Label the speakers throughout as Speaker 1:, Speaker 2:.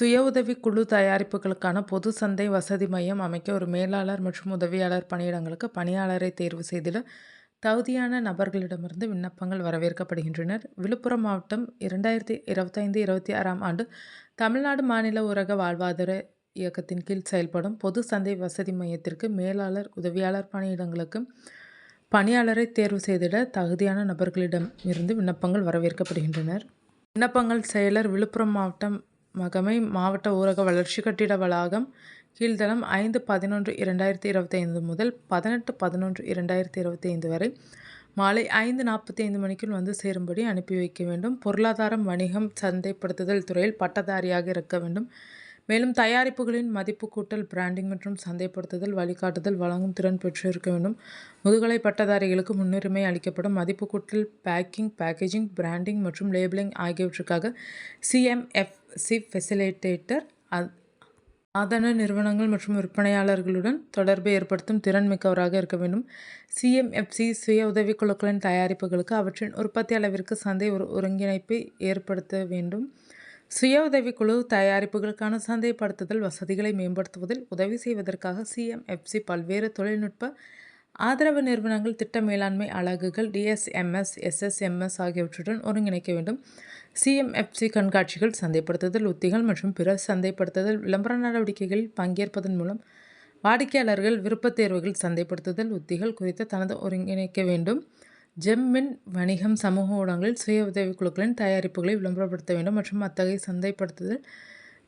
Speaker 1: சுய உதவி குழு தயாரிப்புகளுக்கான பொது சந்தை வசதி மையம் அமைக்க ஒரு மேலாளர் மற்றும் உதவியாளர் பணியிடங்களுக்கு பணியாளரை தேர்வு செய்திட தகுதியான நபர்களிடமிருந்து விண்ணப்பங்கள் வரவேற்கப்படுகின்றனர். விழுப்புரம் மாவட்டம் இரண்டாயிரத்தி இருபத்தைந்து இருபத்தி ஆறாம் ஆண்டு தமிழ்நாடு மாநில ஊரக வாழ்வாதார இயக்கத்தின் கீழ் செயல்படும் பொது சந்தை வசதி மையத்திற்கு மேலாளர் உதவியாளர் பணியிடங்களுக்கு பணியாளரை தேர்வு செய்திட தகுதியான நபர்களிடம் இருந்து விண்ணப்பங்கள் வரவேற்கப்படுகின்றனர். விண்ணப்பங்கள் செயலர் விழுப்புரம் மாவட்டம் மகமை மாவட்ட ஊரக வளர்ச்சி கட்டிட வளாகம் கீழ்தளம் ஐந்து பதினொன்று இரண்டாயிரத்தி இருபத்தி ஐந்து முதல் பதினெட்டு பதினொன்று இரண்டாயிரத்தி இருபத்தி ஐந்து வரை மாலை ஐந்து நாற்பத்தி ஐந்து மணிக்குள் வந்து சேரும்படி அனுப்பி வைக்க வேண்டும். பொருளாதாரம் வணிகம் சந்தைப்படுத்துதல் துறையில் பட்டதாரியாக இருக்க வேண்டும். மேலும் தயாரிப்புகளின் மதிப்பு கூட்டல் பிராண்டிங் மற்றும் சந்தைப்படுத்துதல் வழிகாட்டுதல் வழங்கும் திறன் பெற்று இருக்க வேண்டும். முதுகலை பட்டதாரிகளுக்கு முன்னுரிமை அளிக்கப்படும் மதிப்பு கூட்டல் பேக்கிங் பேக்கேஜிங் பிராண்டிங் மற்றும் லேபிளிங் ஆகியவற்றுக்காக சிப் ஃபெசிலிட்டேட்டர் ஆதன நிறுவனங்கள் மற்றும் விற்பனையாளர்களுடன் தொடர்பை ஏற்படுத்தும் திறன் மிக்கவராக இருக்க வேண்டும். சிஎம்எஃப்சி சுய உதவிக்குழுக்களின் தயாரிப்புகளுக்கு அவற்றின் உற்பத்தி அளவிற்கு சந்தை ஒரு ஒருங்கிணைப்பை ஏற்படுத்த வேண்டும். சுய உதவிக்குழு தயாரிப்புகளுக்கான சந்தைப்படுத்துதல் வசதிகளை மேம்படுத்துவதில் உதவி செய்வதற்காக சிஎம்எஃப்சி பல்வேறு தொழில்நுட்ப ஆதரவு நிறுவனங்கள் திட்ட மேலாண்மை அலகுகள் டிஎஸ்எம்எஸ் எஸ்எஸ்எம்எஸ் ஆகியவற்றுடன் ஒருங்கிணைக்க வேண்டும். சிஎம்எஃப்சி கண்காட்சிகள் சந்தைப்படுத்துதல் உத்திகள் மற்றும் பிற சந்தைப்படுத்துதல் விளம்பர நடவடிக்கைகளில் பங்கேற்பதன் மூலம் வாடிக்கையாளர்கள் விருப்பத் தேர்வுகள் சந்தைப்படுத்துதல் உத்திகள் குறித்து தனது ஒருங்கிணைக்க வேண்டும். ஜெம்மின் வணிகம் சமூக ஊடகங்களில் சுய உதவிக்குழுக்களின் தயாரிப்புகளை விளம்பரப்படுத்த வேண்டும் மற்றும் அத்தகைய சந்தைப்படுத்துதல்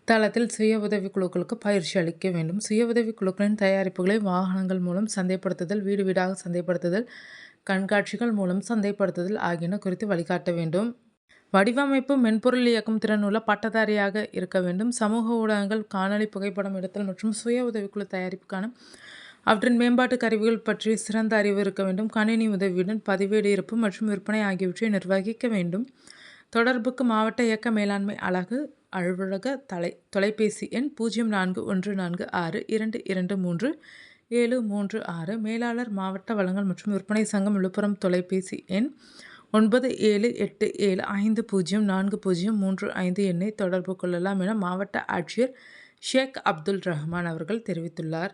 Speaker 1: தளத்தில் சுய உதவிக்குழுக்களுக்கு பயிற்சி அளிக்க வேண்டும். சுய உதவிக்குழுக்களின் தயாரிப்புகளை வாகனங்கள் மூலம் சந்தைப்படுத்துதல் வீடு வீடாக சந்தைப்படுத்துதல் கண்காட்சிகள் மூலம் சந்தைப்படுத்துதல் ஆகியன குறித்து வழிகாட்ட வேண்டும். வடிவமைப்பு மென்பொருள் இயக்கும் திறனுள்ள பட்டதாரியாக இருக்க வேண்டும். சமூக ஊடகங்கள் காணொலி புகைப்படம் எடுத்தல் மற்றும் சுய உதவிக்குழு தயாரிப்புக்கான அவற்றின் மேம்பாட்டு கருவிகள் பற்றி சிறந்த அறிவு இருக்க வேண்டும். கணினி உதவியுடன் பதிவேடு இருப்பு மற்றும் விற்பனை ஆகியவற்றை நிர்வகிக்க வேண்டும். தொடர்புக்கு மாவட்ட இயக்க மேலாண்மை அலகு அலுவலக தலை தொலைபேசி எண் பூஜ்ஜியம் நான்கு ஒன்று நான்கு ஆறு இரண்டு இரண்டு மூன்று ஏழு மூன்று ஆறு. மேலாளர் மாவட்ட வளங்கள் மற்றும் விற்பனை சங்கம் விழுப்புரம் தொலைபேசி எண் ஒன்பது ஏழு எட்டு ஏழு ஐந்து பூஜ்ஜியம் நான்கு பூஜ்ஜியம் மூன்று ஐந்து எண்ணை தொடர்பு கொள்ளலாம் என மாவட்ட ஆட்சியர் ஷேக் அப்துல் ரஹ்மான் அவர்கள் தெரிவித்துள்ளார்.